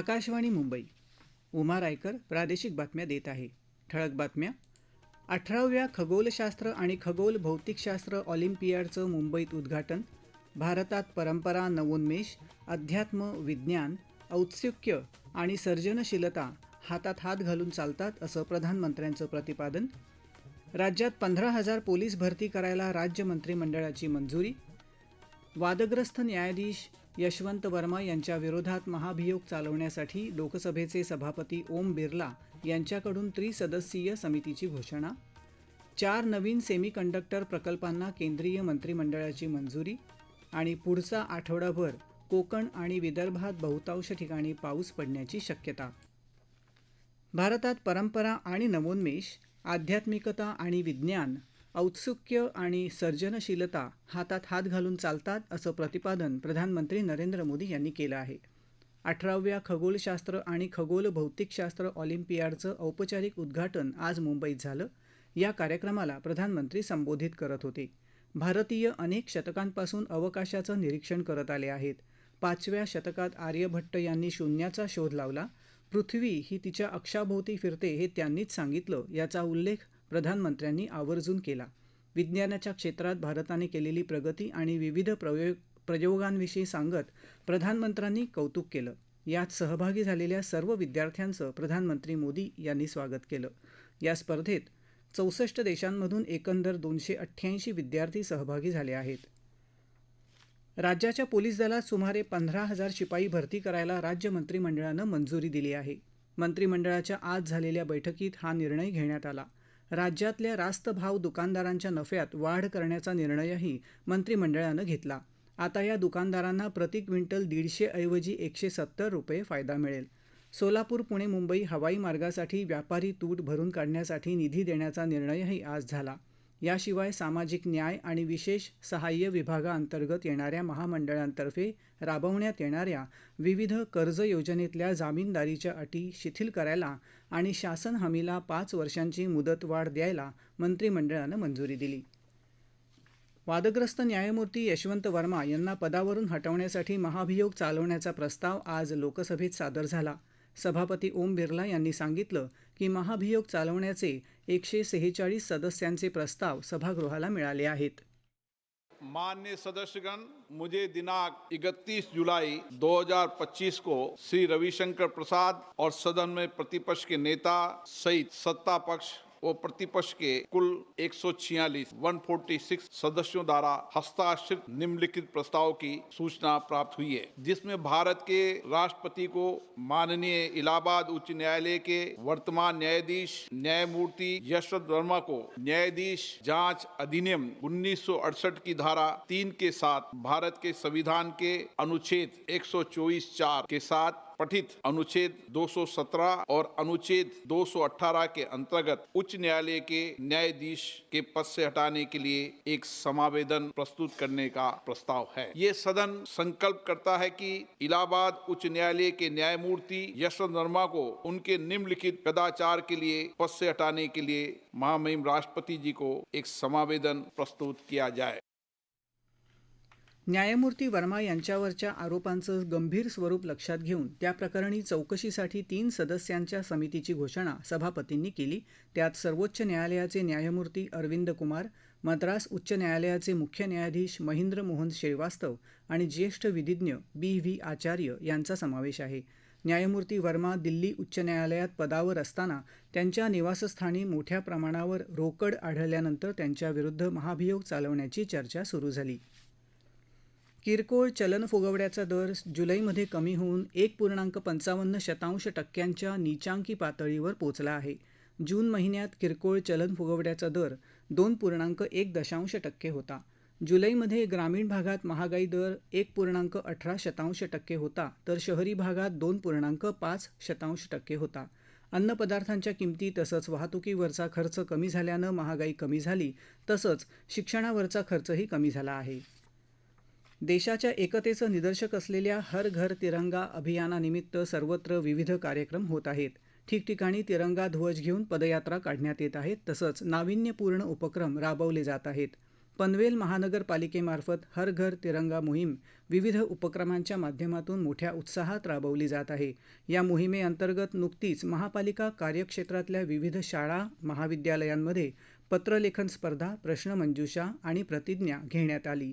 आकाशवाणी मुंबई. उमा रायकर प्रादेशिक बातम्या देत आहे. ठळक बातम्या. अठराव्या खगोलशास्त्र आणि खगोल भौतिकशास्त्र ऑलिम्पियाडचं मुंबईत उद्घाटन भारतात परंपरा नवोन्मेष अध्यात्म विज्ञान औत्सुक्य आणि सर्जनशीलता हातात हात घालून चालतात असं प्रधानमंत्र्यांचं प्रतिपादन. राज्यात पंधरा हजार पोलीस भरती करायला राज्य मंत्रिमंडळाची मंजुरी. वादग्रस्त न्यायाधीश यशवंत वर्मा यांच्या विरोधात महाभियोग चालवण्यासाठी लोकसभेचे सभापती ओम बिर्ला यांच्याकडून त्रिसदस्यीय समितीची घोषणा. चार नवीन सेमीकंडक्टर प्रकल्पांना केंद्रीय मंत्रिमंडळाची मंजुरी आणि पुढचा आठवडाभर कोकण आणि विदर्भात बहुतांश ठिकाणी पाऊस पडण्याची शक्यता. भारतात परंपरा आणि नवोन्मेष आध्यात्मिकता आणि विज्ञान औत्सुक्य आणि सर्जनशीलता हातात हात घालून चालतात असं प्रतिपादन प्रधानमंत्री नरेंद्र मोदी यांनी केलं आहे. अठराव्या खगोलशास्त्र आणि खगोल भौतिकशास्त्र ऑलिम्पियाडचं औपचारिक उद्घाटन आज मुंबईत झालं. या कार्यक्रमाला प्रधानमंत्री संबोधित करत होते. भारतीय अनेक शतकांपासून अवकाशाचं निरीक्षण करत आले आहेत. पाचव्या शतकात आर्यभट्ट यांनी शून्याचा शोध लावला. पृथ्वी ही तिच्या अक्षाभोवती फिरते हे त्यांनीच सांगितलं याचा उल्लेख प्रधानमंत्र्यांनी आवर्जून केला. विज्ञानाच्या क्षेत्रात भारताने केलेली प्रगती आणि विविध प्रयोग प्रयोगांविषयी सांगत प्रधानमंत्र्यांनी कौतुक केलं. यात सहभागी झालेल्या सर्व विद्यार्थ्यांचं प्रधानमंत्री मोदी यांनी स्वागत केलं. या स्पर्धेत चौसष्ट देशांमधून एकंदर दोनशे अठ्ठ्याऐंशी विद्यार्थी सहभागी झाले आहेत. राज्याच्या पोलीस दलात सुमारे पंधरा हजार शिपाई भरती करायला राज्य मंत्रिमंडळानं मंजुरी दिली आहे. मंत्रिमंडळाच्या आज झालेल्या बैठकीत हा निर्णय घेण्यात आला. राज्यातल्या रास्त भाव दुकानदारांच्या नफ्यात वाढ करण्याचा निर्णयही मंत्रिमंडळानं घेतला. आता या दुकानदारांना प्रति क्विंटल दीडशे ऐवजी एकशे सत्तर रुपये फायदा मिळेल. सोलापूर पुणे मुंबई हवाई मार्गासाठी व्यापारी तूट भरून काढण्यासाठी निधी देण्याचा निर्णयही आज झाला. याशिवाय सामाजिक न्याय आणि विशेष सहाय्य विभागाअंतर्गत येणाऱ्या महामंडळांतर्फे राबवण्यात येणाऱ्या विविध कर्ज योजनेतल्या जामीनदारीच्या अटी शिथिल करायला आणि शासन हमीला पाच वर्षांची मुदतवाढ द्यायला मंत्रिमंडळानं मंजुरी दिली. वादग्रस्त न्यायमूर्ती यशवंत वर्मा यांना पदावरून हटवण्यासाठी महाभियोग चालवण्याचा प्रस्ताव आज लोकसभेत सादर झाला. सभापती ओम बिर्ला यांनी सांगितलं की महाभियोग चालवण्याचे एकशे सेहेचाळीस सदस्यांचे प्रस्ताव सभागृहाला मिळाले आहेत. मान्य सदस्यगण, मुझे दिनांक 31 जुलाई 2025 को श्री रविशंकर प्रसाद और सदन में प्रतिपक्ष के नेता सहित सत्ता पक्ष व प्रतिपक्ष के कुल एक सौ छियालीस वन फोर्टी सिक्स सदस्यों द्वारा हस्ताक्षरित निम्नलिखित प्रस्ताव की सूचना प्राप्त हुई है, जिसमें भारत के राष्ट्रपति को माननीय इलाहाबाद उच्च न्यायालय के वर्तमान न्यायाधीश न्यायमूर्ति यशवंत वर्मा को न्यायाधीश जाँच अधिनियम 1968 की धारा तीन के साथ भारत के संविधान के अनुच्छेद 124 चार के साथ पठित। अनुच्छेद 217 और अनुच्छेद 218 के अंतर्गत उच्च न्यायालय के न्यायाधीश के पद से हटाने के लिए एक समावेदन प्रस्तुत करने का प्रस्ताव है। ये सदन संकल्प करता है कि इलाहाबाद उच्च न्यायालय के न्यायमूर्ति यशवंत वर्मा को उनके निम्नलिखित कदाचार के लिए पद से हटाने के लिए महामहिम राष्ट्रपति जी को एक समावेदन प्रस्तुत किया जाए। न्यायमूर्ती वर्मा यांच्यावरच्या आरोपांचं गंभीर स्वरूप लक्षात घेऊन त्याप्रकरणी चौकशीसाठी तीन सदस्यांच्या समितीची घोषणा सभापतींनी केली. त्यात सर्वोच्च न्यायालयाचे न्यायमूर्ती अरविंद कुमार मद्रास उच्च न्यायालयाचे मुख्य न्यायाधीश महेंद्र मोहन श्रीवास्तव आणि ज्येष्ठ विधिज्ञ बी व्ही आचार्य यांचा समावेश आहे. न्यायमूर्ती वर्मा दिल्ली उच्च न्यायालयात पदावर असताना त्यांच्या निवासस्थानी मोठ्या प्रमाणावर रोकड आढळल्यानंतर त्यांच्याविरुद्ध महाभियोग चालवण्याची चर्चा सुरू झाली. किरकोळ चलन फुगवड्याचा दर जुलैमध्ये कमी होऊन एक पूर्णांक पंचावन्न शतांश टक्क्यांच्या नीचांकी पातळीवर पोचला आहे. जून महिन्यात किरकोळ चलन फुगवड्याचा दर दोन पूर्णांक एक दशांश टक्के होता. जुलैमध्ये ग्रामीण भागात महागाई दर एक पूर्णांक अठरा शतांश टक्के होता तर शहरी भागात दोन पूर्णांक पाच शतांश टक्के होता. अन्नपदार्थांच्या किमती तसंच वाहतुकीवरचा खर्च कमी झाल्यानं महागाई कमी झाली तसंच शिक्षणावरचा खर्चही कमी झाला आहे. देशाच्या एकतेचं निदर्शक असलेल्या हर घर तिरंगा अभियानानिमित्त सर्वत्र विविध कार्यक्रम होत आहेत. ठिकठिकाणी तिरंगा ध्वज घेऊन पदयात्रा काढण्यात येत आहेत तसंच नाविन्यपूर्ण उपक्रम राबवले जात आहेत. पनवेल महानगरपालिकेमार्फत हर घर तिरंगा मोहीम विविध उपक्रमांच्या माध्यमातून मोठ्या उत्साहात राबवली जात आहे. या मोहिमेअंतर्गत नुकतीच महापालिका कार्यक्षेत्रातल्या विविध शाळा महाविद्यालयांमध्ये पत्रलेखन स्पर्धा प्रश्नमंजुषा आणि प्रतिज्ञा घेण्यात आली.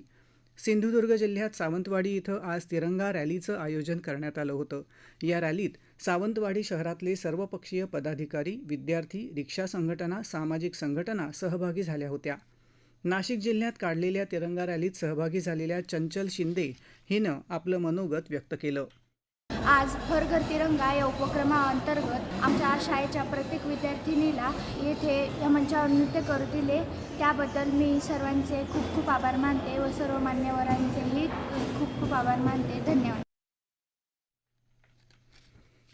सिंधुदुर्ग जिल्ह्यात सावंतवाडी इथं आज तिरंगा रॅलीचं आयोजन करण्यात आलं होतं. या रॅलीत सावंतवाडी शहरातले सर्वपक्षीय पदाधिकारी विद्यार्थी रिक्षा संघटना सामाजिक संघटना सहभागी झाल्या होत्या. नाशिक जिल्ह्यात काढलेल्या तिरंगा रॅलीत सहभागी झालेल्या चंचल शिंदे हिनं आपलं मनोगत व्यक्त केलं. आज हर घर तिरंगा या उपक्रमाअंतर्गत आमच्या शाळेच्या प्रत्येक विद्यार्थिनीला येथे या मंचावर नृत्य करू दिले. त्याबद्दल मी सर्वांचे खूप खूप आभार मानते व सर्व मान्यवरांचेही खूप खूप आभार मानते. धन्यवाद.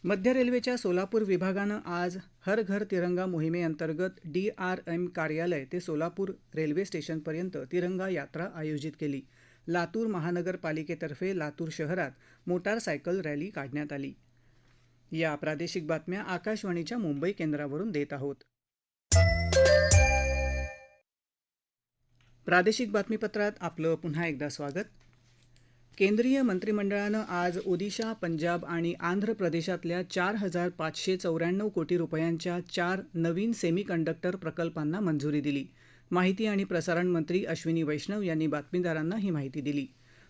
मध्य रेल्वेच्या सोलापूर विभागानं आज हर घर तिरंगा मोहिमेअंतर्गत डी आर एम कार्यालय ते सोलापूर रेल्वे स्टेशनपर्यंत तिरंगा यात्रा आयोजित केली. लातूर महानगरपालिकेतर्फे लातूर शहरात मोटारसायकल रॅली काढण्यात आली. या प्रादेशिक बातम्या आकाशवाणीच्या मुंबई केंद्रावरून देत आहोत. प्रादेशिक बातमीपत्रात आपलं पुन्हा एकदा स्वागत. केंद्रीय मंत्रिमंडळानं आज ओदिशा पंजाब आणि आंध्र प्रदेशातल्या चार हजार पाचशे चौऱ्याण्णव कोटी रुपयांच्या चार नवीन सेमीकंडक्टर प्रकल्पांना मंजुरी दिली. माहिती आणि प्रसारण मंत्री अश्विनी वैष्णव यांनी बातमीदारांना ही माहिती दिली.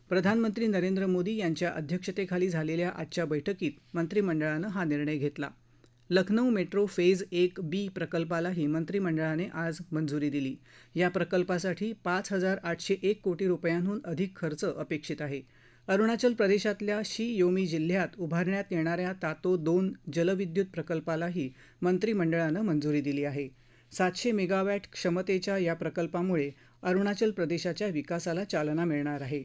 प्रधानमंत्री नरेंद्र मोदी यांच्या अध्यक्षतेखाली झालेल्या आजच्या बैठकीत मंत्रिमंडळानं हा निर्णय घेतला. लखनौ मेट्रो फेज एक बी प्रकल्पालाही मंत्रिमंडळाने आज मंजुरी दिली. या प्रकल्पासाठी पाच हजार आठशे एक कोटी रुपयांहून अधिक खर्च अपेक्षित आहे. अरुणाचल प्रदेशातल्या शी योमी जिल्ह्यात उभारण्यात येणाऱ्या तातो दोन जलविद्युत प्रकल्पालाही मंत्रिमंडळानं मंजुरी दिली आहे. सातशे मेगावॅट क्षमतेच्या या प्रकल्पामुळे अरुणाचल प्रदेशाच्या विकासाला चालना मिळणार आहे.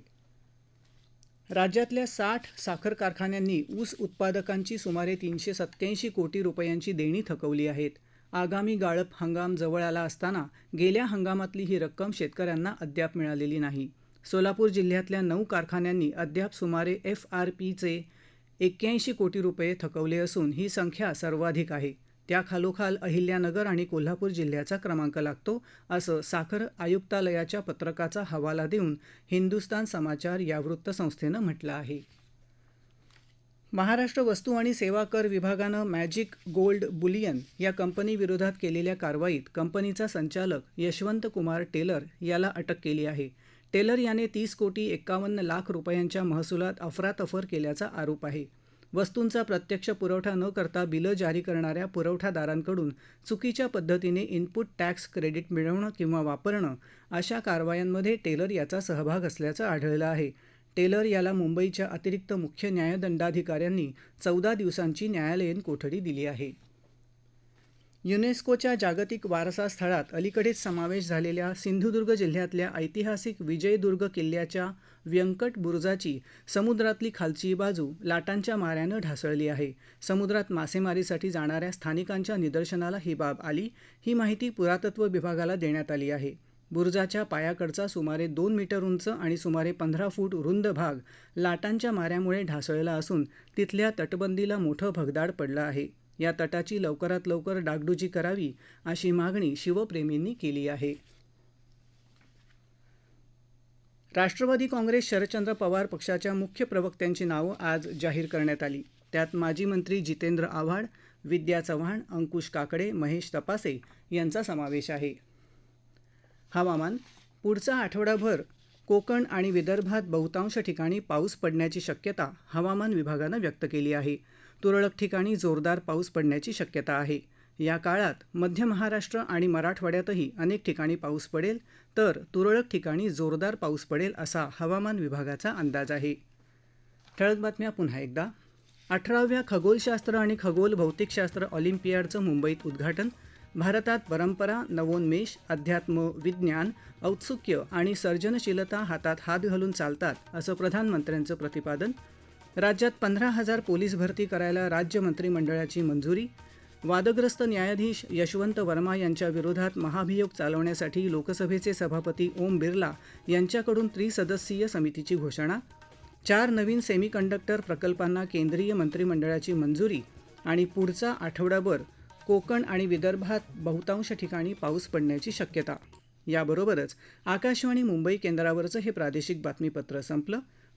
राज्यातल्या साठ साखर कारखान्यांनी ऊस उत्पादकांची सुमारे तीनशे सत्त्याऐंशी कोटी रुपयांची देणी थकवली आहेत. आगामी गाळप हंगाम जवळ आला असताना गेल्या हंगामातली ही रक्कम शेतकऱ्यांना अद्याप मिळालेली नाही. सोलापूर जिल्ह्यातल्या नऊ कारखान्यांनी अद्याप सुमारे एफ आर पीचे एक्क्याऐंशी कोटी रुपये थकवले असून ही संख्या सर्वाधिक आहे. त्याखालोखाल अहिल्यानगर आणि कोल्हापूर जिल्ह्याचा क्रमांक लागतो असं साखर आयुक्तालयाच्या पत्रकाचा हवाला देऊन हिंदुस्तान समाचार या वृत्तसंस्थेनं म्हटलं आहे. महाराष्ट्र वस्तू आणि सेवा कर विभागानं मॅजिक गोल्ड बुलियन या कंपनीविरोधात केलेल्या कारवाईत कंपनीचा संचालक यशवंत कुमार टेलर याला अटक केली आहे. टेलर याने तीस कोटी एक्कावन्न लाख रुपयांच्या महसुलात अफरातफर केल्याचा आरोप आहे. वस्तूंचा प्रत्यक्ष पुरवठा न करता बिलं जारी करणाऱ्या पुरवठादारांकडून चुकीच्या पद्धतीने इनपुट टॅक्स क्रेडिट मिळवणं किंवा वापरणं अशा कारवायांमध्ये टेलर याचा सहभाग असल्याचं आढळलं आहे. टेलर याला मुंबईच्या अतिरिक्त मुख्य न्यायदंडाधिकाऱ्यांनी चौदा दिवसांची न्यायालयीन कोठडी दिली आहे. युनेस्कोच्या जागतिक वारसा स्थळात अलीकडेच समावेश झालेल्या सिंधुदुर्ग जिल्ह्यातल्या ऐतिहासिक विजयदुर्ग किल्ल्याच्या व्यंकट बुरुजाची समुद्रातली खालची बाजू लाटांच्या माऱ्यानं ढासळली आहे. समुद्रात मासेमारीसाठी जाणाऱ्या स्थानिकांच्या निदर्शनाला ही बाब आली. ही माहिती पुरातत्व विभागाला देण्यात आली आहे. बुरुजाच्या पायाकडचा सुमारे दोन मीटर उंच आणि सुमारे पंधरा फूट रुंद भाग लाटांच्या माऱ्यामुळे ढासळला असून तिथल्या तटबंदीला मोठं भगदाड पडलं आहे. या तटाची लवकरात लवकर डागडुजी करावी अशी मागणी शिवप्रेमींनी केली आहे. राष्ट्रवादी काँग्रेस शरदचंद्र पवार पक्षाच्या मुख्य प्रवक्त्यांची नावं आज जाहीर करण्यात आली. त्यात माजी मंत्री जितेंद्र आव्हाड विद्या चव्हाण अंकुश काकडे महेश तपासे यांचा समावेश आहे. हवामान पुढचा आठवडाभर कोकण आणि विदर्भात बहुतांश ठिकाणी पाऊस पडण्याची शक्यता हवामान विभागानं व्यक्त केली आहे. तुरळक ठिकाणी जोरदार पाऊस पडण्याची शक्यता आहे. या काळात मध्य महाराष्ट्र आणि मराठवाड्यातही अनेक ठिकाणी पाऊस पडेल तर तुरळक ठिकाणी जोरदार पाऊस पडेल असा हवामान विभागाचा अंदाज आहे. ठळक बातम्या पुन्हा एकदा. अठराव्या खगोलशास्त्र आणि खगोल भौतिकशास्त्र ऑलिम्पियाडचं मुंबईत उद्घाटन भारतात परंपरा नवोन्मेष अध्यात्म विज्ञान औत्सुक्य आणि सर्जनशीलता हातात हात घालून चालतात असं प्रधानमंत्र्यांचं प्रतिपादन राज्यात पंधरा हजार पोलीस भरती करायला राज्य मंत्रिमंडळाची मंजुरी. वादग्रस्त न्यायाधीश यशवंत वर्मा यांच्या विरोधात महाभियोग चालवण्यासाठी लोकसभेचे सभापती ओम बिर्ला यांच्याकडून त्रिसदस्यीय समितीची घोषणा. चार नवीन सेमीकंडक्टर प्रकल्पांना केंद्रीय मंत्रिमंडळाची मंजुरी आणि पुढचा आठवडाभर कोकण आणि विदर्भात बहुतांश ठिकाणी पाऊस पडण्याची शक्यता. याबरोबरच आकाशवाणी मुंबई केंद्रावरचं हे प्रादेशिक बातमीपत्र संपलं.